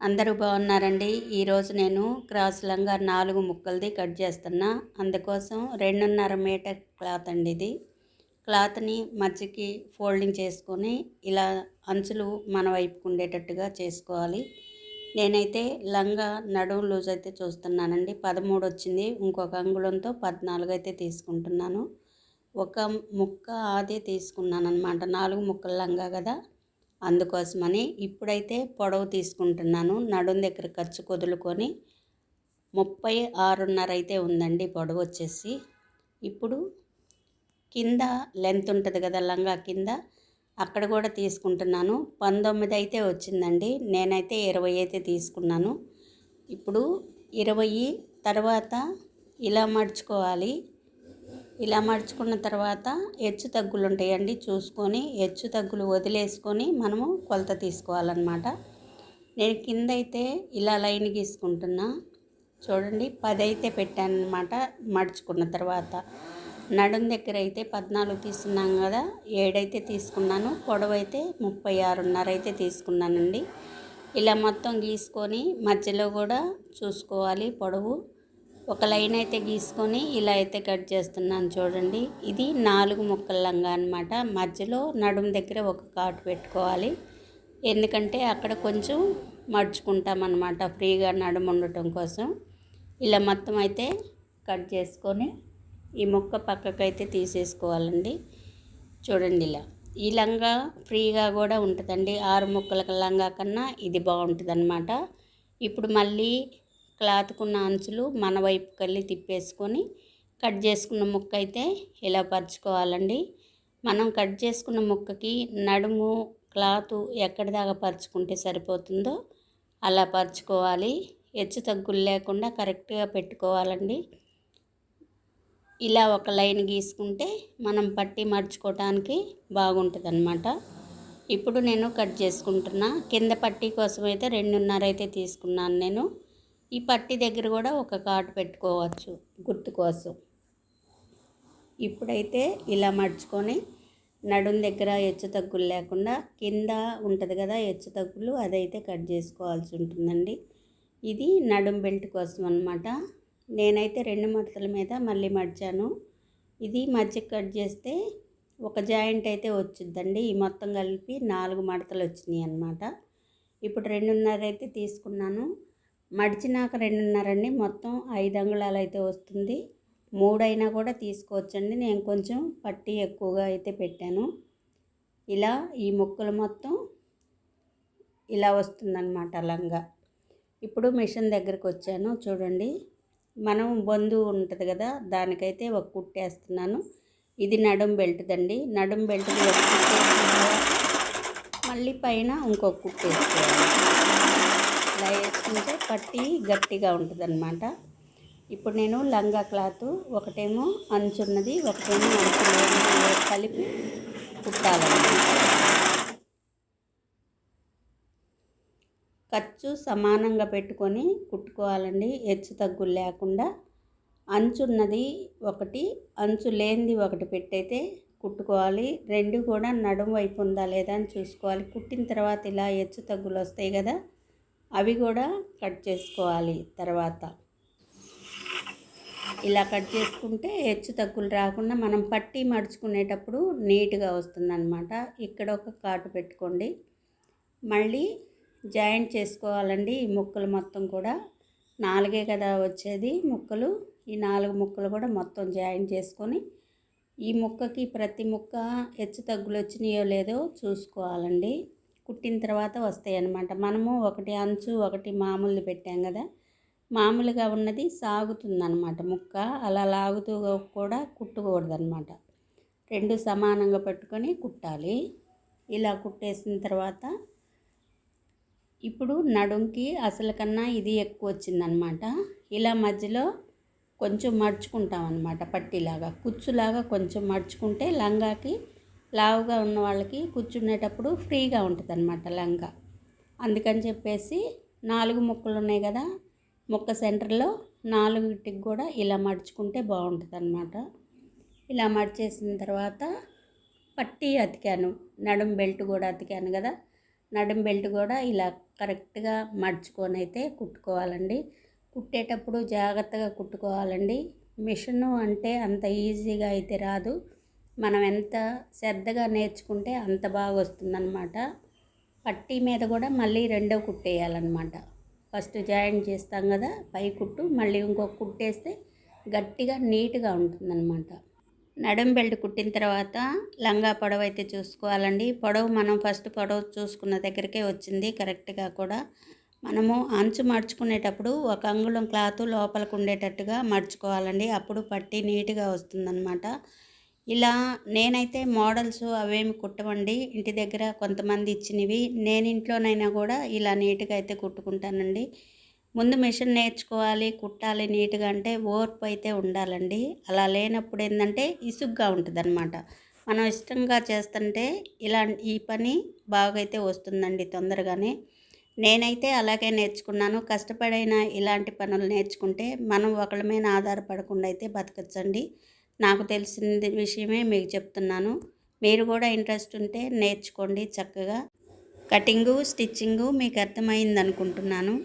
అందరూ బాగున్నారండి. ఈరోజు నేను క్రాస్ లంగా నాలుగు ముక్కలది కట్ చేస్తున్నా. అందుకోసం రెండున్నర మీటర్ క్లాత్ అండి ఇది. క్లాత్ని మధ్యకి ఫోల్డింగ్ చేసుకొని ఇలా అంచులు మన వైపుకు ఉండేటట్టుగా చేసుకోవాలి. నేనైతే లంగా నడుము లూజ్ అయితే చూస్తున్నానండి. పదమూడు వచ్చింది. ఇంకొక అంగుళంతో పద్నాలుగు అయితే తీసుకుంటున్నాను. ఒక ముక్క ఆది తీసుకున్నాను అనమాట నాలుగు ముక్కల లంగా కదా. అందుకోసమని ఇప్పుడైతే పొడవు తీసుకుంటున్నాను. నడుం దగ్గర ఖర్చు కుదులుకొని ముప్పై ఆరున్నర అయితే ఉందండి పొడవు వచ్చేసి. ఇప్పుడు కింద లెంత్ ఉంటుంది కదా లంగా కింద అక్కడ కూడా తీసుకుంటున్నాను. పంతొమ్మిది అయితే వచ్చిందండి. నేనైతే ఇరవై అయితే తీసుకున్నాను. ఇప్పుడు ఇరవై తర్వాత ఇలా మడుచుకోవాలి. ఇలా మడుచుకున్న తర్వాత హెచ్చు తగ్గులు ఉంటాయండి. చూసుకొని హెచ్చు తగ్గులు వదిలేసుకొని మనము కొలత తీసుకోవాలన్నమాట. నేను కింద అయితే ఇలా లైన్ గీసుకుంటున్నా. చూడండి పది అయితే పెట్టానమాట మడుచుకున్న తర్వాత. నడుం దగ్గర అయితే పద్నాలుగు తీసుకున్నాం కదా ఏడైతే తీసుకున్నాను పొడవైతే ముప్పై ఆరున్నర అయితే తీసుకున్నానండి. ఇలా మొత్తం గీసుకొని మధ్యలో కూడా చూసుకోవాలి పొడవు. ఒక లైన్ అయితే గీసుకొని ఇలా అయితే కట్ చేస్తున్నాను చూడండి. ఇది నాలుగు ముక్కల లంగా అనమాట మధ్యలో నడుము దగ్గర ఒక కాటు పెట్టుకోవాలి. ఎందుకంటే అక్కడ కొంచెం మడుచుకుంటామన్నమాట ఫ్రీగా నడుము ఉండటం కోసం. ఇలా మొత్తం అయితే కట్ చేసుకొని ఈ ముక్క పక్కకైతే తీసేసుకోవాలండి. చూడండి ఇలా. ఈ లంగా ఫ్రీగా కూడా ఉంటుందండి. ఆరు ముక్కల లంగా కన్నా ఇది బాగుంటుంది ఇప్పుడు మళ్ళీ క్లాత్కున్న అంచులు మన వైపు కళ్ళి తిప్పేసుకొని కట్ చేసుకున్న ముక్క అయితే ఇలా పరుచుకోవాలండి. మనం కట్ చేసుకున్న ముక్కకి నడుము క్లాత్ ఎక్కడి దాకా పరుచుకుంటే సరిపోతుందో అలా పరుచుకోవాలి. హెచ్చు తగ్గులు లేకుండా కరెక్ట్గా పెట్టుకోవాలండి. ఇలా ఒక లైన్ గీసుకుంటే మనం పట్టి మర్చుకోవటానికి బాగుంటుంది అనమాట ఇప్పుడు నేను కట్ చేసుకుంటున్నా. కింద పట్టీ కోసం అయితే రెండున్నర అయితే తీసుకున్నాను నేను. ఈ పట్టి దగ్గర కూడా ఒక కాటు పెట్టుకోవచ్చు గుర్తు కోసం. ఇప్పుడైతే ఇలా మడుచుకొని నడుం దగ్గర హెచ్చు తగ్గులు లేకుండా కింద ఉంటుంది కదా హెచ్చు తగ్గులు అదైతే కట్ చేసుకోవాల్సి ఉంటుందండి. ఇది నడుం బెల్ట్ కోసం అనమాట నేనైతే రెండు మడతల మీద మళ్ళీ మడిచాను. ఇది మధ్య కట్ చేస్తే ఒక జాయింట్ అయితే వచ్చిందండి ఈ మొత్తం కలిపి నాలుగు మడతలు వచ్చినాయి అనమాట ఇప్పుడు రెండున్నర అయితే తీసుకున్నాను. మడిచినాక రెండున్నరండి. మొత్తం ఐదు అంగుళాలు అయితే వస్తుంది. మూడైనా కూడా తీసుకోవచ్చండి. నేను కొంచెం పట్టి ఎక్కువగా అయితే పెట్టాను. ఇలా ఈ ముక్కలు మొత్తం ఇలా వస్తుందన్నమాట లంగా. ఇప్పుడు మిషన్ దగ్గరికి వచ్చాను. చూడండి. మనం బంధువు ఉంటుంది కదా దానికైతే ఒక కుట్టేస్తున్నాను. ఇది నడుం బెల్ట్ దండి నడుం బెల్ట్ మళ్ళీ పైన ఇంకొక కుట్టేసుకోవాలి. ఇలా వేసుకుంటే పట్టి గట్టిగా ఉంటుంది అనమాట ఇప్పుడు నేను లంగా క్లాత్ ఒకటేమో అంచున్నది ఒకటేమో అంచు కలిపి కుట్టాలన్నమాట. ఖర్చు సమానంగా పెట్టుకొని కుట్టుకోవాలండి. హెచ్చు తగ్గులు లేకుండా అంచున్నది ఒకటి అంచు లేనిది ఒకటి పెట్టయితే కుట్టుకోవాలి. రెండు కూడా నడుము వైపు ఉందా లేదా అని చూసుకోవాలి. కుట్టిన తర్వాత ఇలా హెచ్చు తగ్గులు వస్తాయి కదా అవి కూడా కట్ చేసుకోవాలి తర్వాత. ఇలా కట్ చేసుకుంటే హెచ్చు తగ్గులు రాకుండా మనం పట్టి మడుచుకునేటప్పుడు నీట్గా వస్తుందన్నమాట. ఇక్కడ ఒక కాటు పెట్టుకోండి. మళ్ళీ జాయింట్ చేసుకోవాలండి ఈ ముక్కలు మొత్తం కూడా. నాలుగే కదా వచ్చేది ముక్కలు. ఈ నాలుగు ముక్కలు కూడా మొత్తం జాయింట్ చేసుకొని ఈ ముక్కకి ప్రతి ముక్క హెచ్చు తగ్గులు వచ్చినాయో లేదో చూసుకోవాలండి. కుట్టిన తర్వాత వస్తాయి అన్నమాట మనము ఒకటి అంచు ఒకటి మామూలు పెట్టాం కదా. మామూలుగా ఉన్నది సాగుతుందన్నమాట ముక్క. అలా లాగుతూ కూడా కుట్టకూడదన్నమాట. రెండు సమానంగా పెట్టుకొని కుట్టాలి. ఇలా కుట్టేసిన తర్వాత ఇప్పుడు నడుంకి అసలు కన్నా ఇది ఎక్కువ వచ్చిందనమాట ఇలా మధ్యలో కొంచెం మడుచుకుంటాం అనమాట పట్టిలాగా. కుచ్చులాగా కొంచెం మడుచుకుంటే లంగాకి లావుగా ఉన్న వాళ్ళకి కూర్చునేటప్పుడు ఫ్రీగా ఉంటుంది అనమాట లంగా అందుకని చెప్పేసి నాలుగు ముక్కలు ఉన్నాయి కదా ముక్క సెంటర్లో నాలుగుటికి కూడా ఇలా మడుచుకుంటే బాగుంటుంది అనమాట ఇలా మడిచేసిన తర్వాత పట్టి అతికాను నడుం బెల్ట్ కూడా అతికాను కదా నడుం బెల్ట్ కూడా ఇలా కరెక్ట్గా మడుచుకొని అయితే కుట్టుకోవాలండి. కుట్టేటప్పుడు జాగ్రత్తగా కుట్టుకోవాలండి. మిషను అంటే అంత ఈజీగా అయితే రాదు. మనం ఎంత శ్రద్ధగా నేర్చుకుంటే అంత బాగా వస్తుందన్నమాట. పట్టీ మీద కూడా మళ్ళీ రెండో కుట్టేయాలన్నమాట ఫస్ట్ జాయిన్ చేస్తాం కదా పై కుట్టు మళ్ళీ ఇంకొక కుట్టేస్తే గట్టిగా నీట్గా ఉంటుందన్నమాట. నడుం బెల్ట్ కుట్టిన తర్వాత లంగా పొడవు అయితే చూసుకోవాలండి. పొడవు మనం ఫస్ట్ పొడవు చూసుకున్న దగ్గరికే వచ్చింది కరెక్ట్గా కూడా. మనము అంచు మడుచుకునేటప్పుడు ఒక అంగుళం క్లాత్ లోపలికి ఉండేటట్టుగా మడుచుకోవాలండి అప్పుడు పట్టి నీట్గా వస్తుందన్నమాట. ఇలా నేనైతే మోడల్స్ అవేమి కుట్టవండి. ఇంటి దగ్గర కొంతమంది ఇచ్చినవి నేను ఇంట్లోనైనా కూడా ఇలా నీట్గా అయితే కుట్టుకుంటానండి. ముందు మిషన్ నేర్చుకోవాలి కుట్టాలి నీట్గా అంటే ఓర్పు అయితే ఉండాలండి. అలా లేనప్పుడు ఏంటంటే ఇసుగ్గా ఉంటుందన్నమాట. మనం ఇష్టంగా చేస్తుంటే ఇలా ఈ పని బాగా అయితే వస్తుందండి తొందరగానే. నేనైతే అలాగే నేర్చుకున్నాను. కష్టపడైన ఇలాంటి పనులు నేర్చుకుంటే మనం ఒకళ్ళ మీద ఆధారపడకుండా అయితే బతకచ్చండి. నాకు తెలిసిన విషయమే మీకు చెప్తున్నాను. మీరు కూడా ఇంట్రెస్ట్ ఉంటే నేర్చుకోండి చక్కగా. కటింగు స్టిచ్చింగు మీకు అర్థమైంది అనుకుంటున్నాను